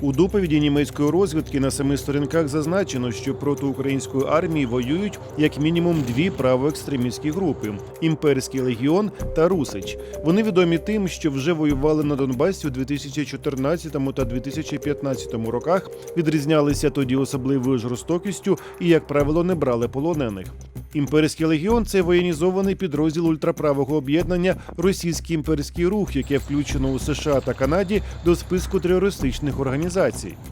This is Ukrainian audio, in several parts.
У доповіді німецької розвідки на семи сторінках зазначено, що проти української армії воюють як мінімум дві правоекстремістські групи: імперський легіон та Русич. Вони відомі тим, що вже воювали на Донбасі у 2014 та 2015 роках, відрізнялися тоді особливою жорстокістю і, як правило, не брали полонених. Імперський легіон це воєнізований підрозділ ультраправого об'єднання Російський імперський рух, яке включено у США та Канаді до списку терористичних організацій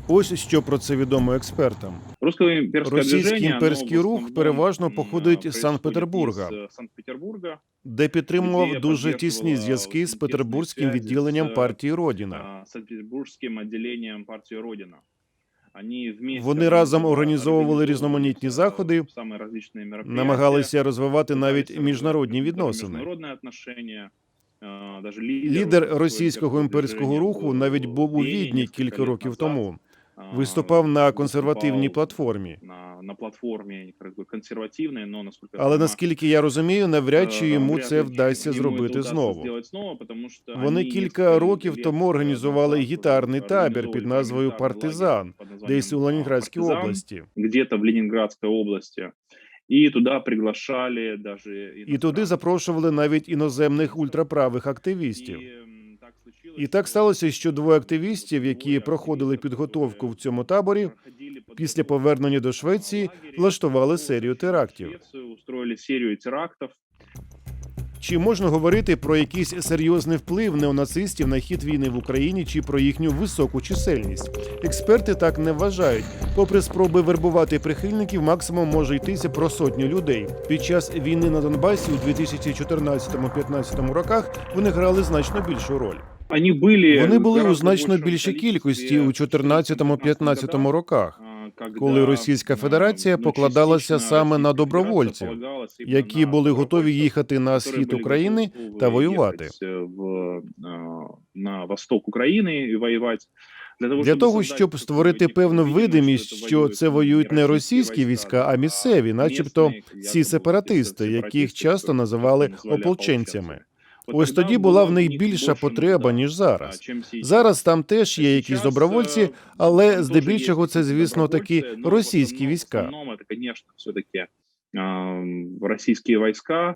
Ось що про це відомо експертам. Русско-имперское Російський движение, оно імперський в рух основном, переважно м, походить з происходит Санкт-Петербурга. из, э, Санкт-Петербурга, де підтримував Ідея дуже тісні підтримувала зв'язки з тісні петербурзьким зв'язки відділенням з, партії Родіна. а, Санкт-Петербургским отделением партии Родина. Они вместе Вони разом организовывали організовували різноманітні заходи, самые различные мероприятия, намагалися розвивати навіть пытались міжнародні развивать відносини. Даже лідер, російського імперського руху навіть був у Відні кілька років тому. Виступав на консервативній платформі. на, платформе как но насколько я Але наскільки я розумію, навряд чи Е, йому це вдасться зробити знову. Вони кілька років тому організували гітарний табір під назвою Партизан, десь у Ленінградській області. где-то в Ленинградской области. И туди приглашали даже І туди запрошували навіть іноземних ультраправих активістів. І так сталося, що двоє активістів, які проходили підготовку в цьому таборі, після повернення до Швеції влаштували серію терактів. Устроїли серію терактов. Чи можна говорити про якийсь серйозний вплив неонацистів на хід війни в Україні чи про їхню високу чисельність? Експерти так не вважають. Попри спроби вербувати прихильників, максимум може йтися про сотню людей. Під час війни на Донбасі у 2014-15 роках вони грали значно більшу роль. Вони були, у значно більшій кількості у 14-15 роках. Коли Російська Федерація покладалася саме на добровольців, які були готові їхати на схід України та воювати. в, на восток України і воювати. Для того щоб створити певну видимість, що це воюють не російські війська, а місцеві, начебто ці сепаратисти, яких часто називали ополченцями. Ось тоді була в них більша потреба ніж зараз. Зараз там теж є якісь добровольці, але здебільшого це, звісно, такі російські війська. Все-таки російські війська.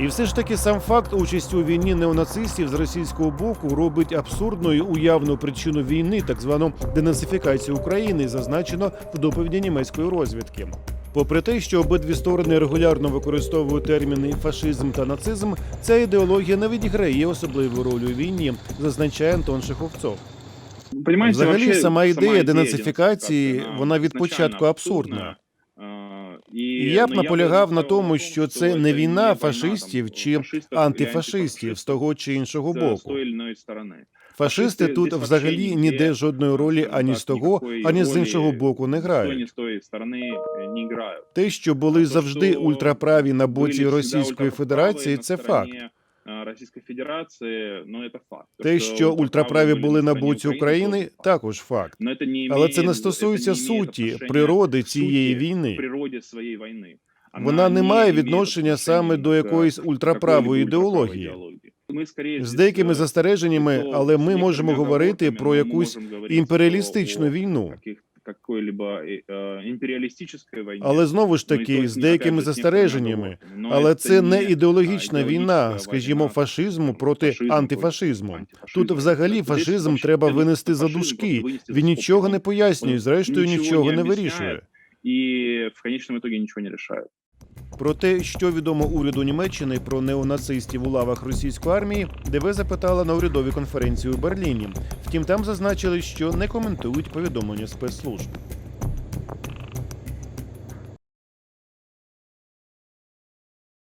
І все ж таки сам факт участі у війні неонацистів з російського боку робить абсурдною уявну причину війни, так звану денацифікацію України, зазначено в доповіді німецької розвідки. Попри те, що обидві сторони регулярно використовують терміни фашизм та нацизм, ця ідеологія не відіграє особливу роль у війні, зазначає Антон Шеховцов. Понимаете, Взагалі, сама ідея денацифікації, вона від початку абсурдна. І я б ну, наполягав на тому, що це не війна фашистів чи антифашистів з того чи іншого боку. Фашисти тут взагалі ніде жодної ролі ані з того, ані з іншого боку не грають. е, не. Те, що були завжди ультраправі на боці Російської Федерації, це факт. Російської Федерації, ну це факт. Те, що ультраправі були на боці України, також факт. Не Але це не стосується суті, природи цієї війни. природі своєї війни. Вона не має відношення саме до якоїсь ультраправої ідеології. З деякими е, застереженнями, але ми можемо говорити про якусь імперіалістичну війну. е, війни. Але знову ж Ну, таки, з деякими застереженнями. Але це не ідеологічна війна, скажімо, фашизму проти фашизму антифашизму. Тут взагалі Тобто фашизм треба винести за дужки. Він нічого не пояснює, зрештою нічого не вирішує. І в конечному итоге нічого не рішають. Про те, що відомо уряду Німеччини про неонацистів у лавах російської армії, ДВ запитала на урядовій конференції у Берліні. Втім, там зазначили, що не коментують повідомлення спецслужб.